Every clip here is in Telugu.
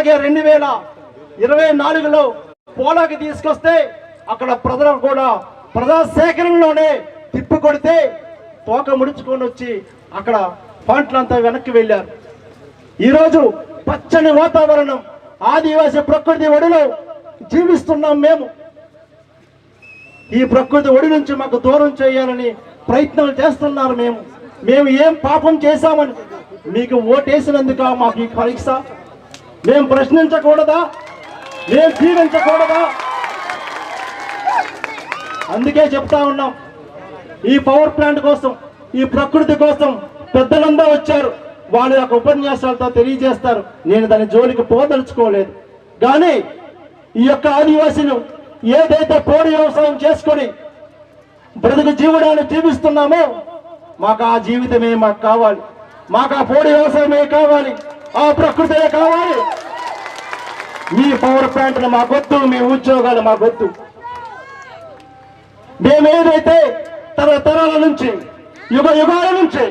అలాగే రెండు వేల ఇరవై నాలుగులో పోలాకి తీసుకొస్తే అక్కడ ప్రజలు కూడా ప్రజా సేకరణలోనే తిప్పి కొడితే తోక ముడుచుకొని వచ్చి అక్కడ పంటలంతా వెనక్కి వెళ్ళారు. ఈరోజు పచ్చని వాతావరణం ఆదివాసి ప్రకృతి ఒడిలో జీవిస్తున్నాం మేము. ఈ ప్రకృతి ఒడి నుంచి మాకు దూరం చేయాలని ప్రయత్నాలు చేస్తున్నారు మేము. మేము ఏం పాపం చేశామని మీకు ఓటేసినందుక మాకు ఈ పరీక్ష. మేము ప్రశ్నించకూడదా? మేము జీవించకూడదా అందుకే చెప్తా ఉన్నాం. ఈ పవర్ ప్లాంట్ కోసం ఈ ప్రకృతి కోసం పెద్దలందరూ వచ్చారు. వాళ్ళ యొక్క ఉపన్యాసాలతో తెలియజేస్తారు. నేను దాని జోలికి పోదలుచుకోలేదు. కానీ ఈ యొక్క ఆదివాసీలు ఏదైతే పోడి వ్యవసాయం చేసుకొని బ్రతుకు జీవనాన్ని జీవిస్తున్నామో మాకు ఆ జీవితమే మాకు కావాలి. మాకు ఆ పోడి వ్యవసాయమే కావాలి. ఆ ప్రకృతే కావాలి. మీ పవర్ ప్లాంట్లు మాకొద్దు మీ ఉద్యోగాలు మాకొద్దు. మేమేదైతే తరతరాల నుంచి యుగ యుగాల నుంచి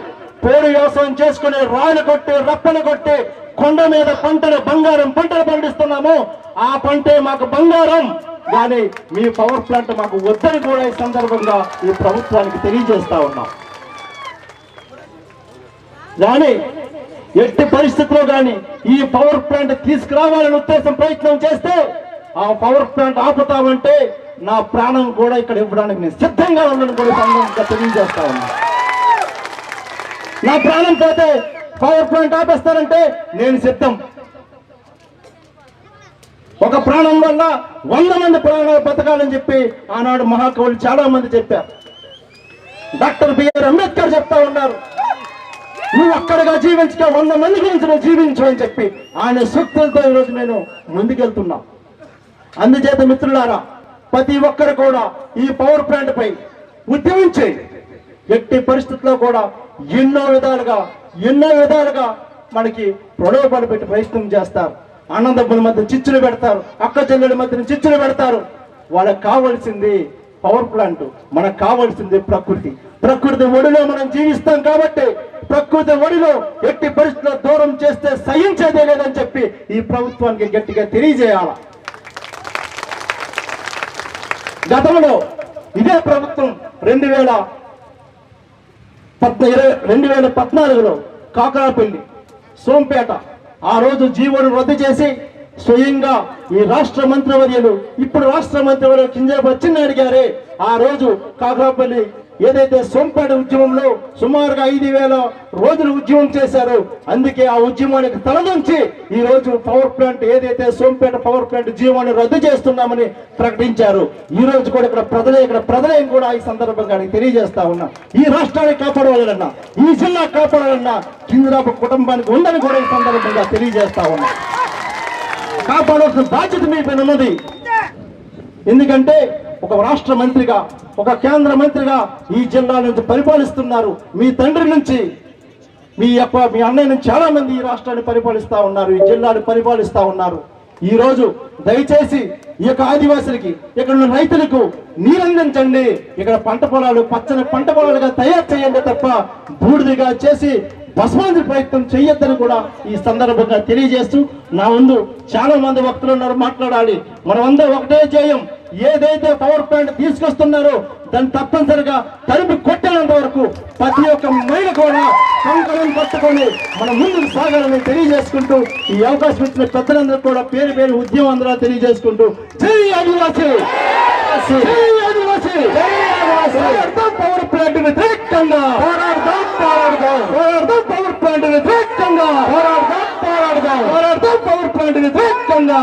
పోడు వ్యవసాయం చేసుకుని రాళ్ళు కొట్టి రప్పలు కొట్టి కొండ మీద పంటలు బంగారం పంటలు పండిస్తున్నామో ఆ పంటే మాకు బంగారం. కానీ మీ పవర్ ప్లాంట్ మాకు వద్దని కూడా ఈ సందర్భంగా ఈ ప్రభుత్వానికి తెలియజేస్తా ఉన్నాం. కానీ ఎట్టి పరిస్థితుల్లో కానీ ఈ పవర్ ప్లాంట్ తీసుకురావాలని ఉద్దేశం ప్రయత్నం చేస్తే ఆ పవర్ ప్లాంట్ ఆపుతామంటే నా ప్రాణం కూడా ఇక్కడ ఇవ్వడానికి నేను సిద్ధంగా ఉండను కూడా తెలియజేస్తా ఉన్నా. నా ప్రాణం పోతే పవర్ ప్లాంట్ ఆపేస్తారంటే నేను సిద్ధం. ఒక ప్రాణం వల్ల వంద మంది ప్రాణాలు బతకాలని చెప్పి ఆనాడు మహాకవులు చాలా మంది చెప్పారు. డాక్టర్ బిఆర్ అంబేద్కర్ చెప్తా ఉన్నారు. నువ్వు అక్కడగా జీవించక వంద మంది గురించి నువ్వు జీవించు అని చెప్పి ఆయన సూక్తులతో ఈరోజు నేను ముందుకెళ్తున్నా. అందుచేత మిత్రులారా ప్రతి ఒక్కరు కూడా ఈ పవర్ ప్లాంట్ పై ఉద్యమించి ఎట్టి పరిస్థితుల్లో కూడా ఎన్నో విధాలుగా ఎన్నో విధాలుగా మనకి ప్రలోభాలు పెట్టి ప్రయత్నం చేస్తారు. అన్నదమ్ముల మధ్య చిచ్చులు పెడతారు అక్క చెల్లెల మధ్య చిచ్చులు పెడతారు. వాళ్ళకి కావాల్సింది పవర్ ప్లాంట్ మనకు కావాల్సింది ప్రకృతి. ప్రకృతి ఒడిలో మనం జీవిస్తాం కాబట్టి ప్రకృతి ఒడిలో ఎట్టి పరిస్థితుల్లో దూరం చేస్తే సహించేదే లేదని చెప్పి ఈ ప్రభుత్వానికి గట్టిగా తెలియజేయాల. గతంలో ఇదే ప్రభుత్వం రెండు వేల పద్న ఇరవై రెండు వేల పద్నాలుగులో కాకరాపల్లి సోంపేట ఆ రోజు జీవోను రద్దు చేసి స్వయంగా ఈ రాష్ట్ర మంత్రివర్యులు ఇప్పుడు రాష్ట్ర మంత్రివర్యులు కింజరాపు వచ్చినాడు గారే ఆ రోజు కాకరాపల్లి ఏదైతే సోంపేట ఉద్యమంలో సుమారుగా ఐదు వేల రోజులు ఉద్యమం చేశారు అందుకే ఆ ఉద్యమానికి తలదొంచి ఈ రోజు పవర్ ప్లాంట్ ఏదైతే సోంపేట పవర్ ప్లాంట్ జీవాన్ని రద్దు చేస్తున్నామని ప్రకటించారు. ఈ రోజు కూడా ఇక్కడ ప్రజలే ఇక్కడ ప్రజలేం కూడా ఈ సందర్భంగా తెలియజేస్తా ఉన్నా. ఈ రాష్ట్రాన్ని కాపాడాలన్నా ఈ జిల్లా కాపాడాలన్నా కింజరాపు కుటుంబానికి ఉందని కూడా ఈ సందర్భంగా తెలియజేస్తా ఉన్నా. కాపాడాల్సిన బాధ్యత మీ పైన ఉన్నది. ఎందుకంటే ఒక రాష్ట్ర మంత్రిగా ఒక కేంద్ర మంత్రిగా ఈ జిల్లా నుంచి పరిపాలిస్తున్నారు మీ తండ్రి నుంచి. మీ యొక్క మీ అన్నయ్య నుంచి చాలా మంది ఈ రాష్ట్రాన్ని పరిపాలిస్తూ ఉన్నారు ఈ జిల్లాను పరిపాలిస్తూ ఉన్నారు. ఈ రోజు దయచేసి ఈ యొక్క ఆదివాసులకి ఇక్కడ ఉన్న రైతులకు నీరందించండి. ఇక్కడ పంట పొలాలు పచ్చని పంట పొలాలుగా తయారు చేయండి తప్ప బూడిదిగా చేసి భస్మాంతి ప్రయత్నం చేయొద్దని కూడా ఈ సందర్భంగా తెలియజేస్తూ నా ముందు చాలా మంది భక్తులు ఉన్నారు మాట్లాడాలి. మనమందరం ఒకటే చేయం ఏదైతే పవర్ ప్లాంట్ తీసుకొస్తున్నారో దాన్ని తప్పనిసరిగా తరిమి కొట్టేంత వరకు ప్రతి ఒక్క మహిళ కూడా కంకణం పట్టుకొని మన ముందుకు సాగాలని తెలియజేసుకుంటూ ఈ అవకాశం ఇచ్చిన పెద్దలందరూ కూడా పేరు పేరు ఉద్యమం అందరూ తెలియజేసుకుంటూ జై ఆదివాసి! జై ఆదివాసి! పవర్ ప్లాంట్ వ్యతిరేకంగా పోరాడదాం పోరాడదాం పోరాడదాం పవర్ ప్లాంట్ వ్యతిరేకంగా పోరాడదాం పోరాడదాం. పోరాడదాం పవర్ ప్లాంట్ వ్యతిరేకంగా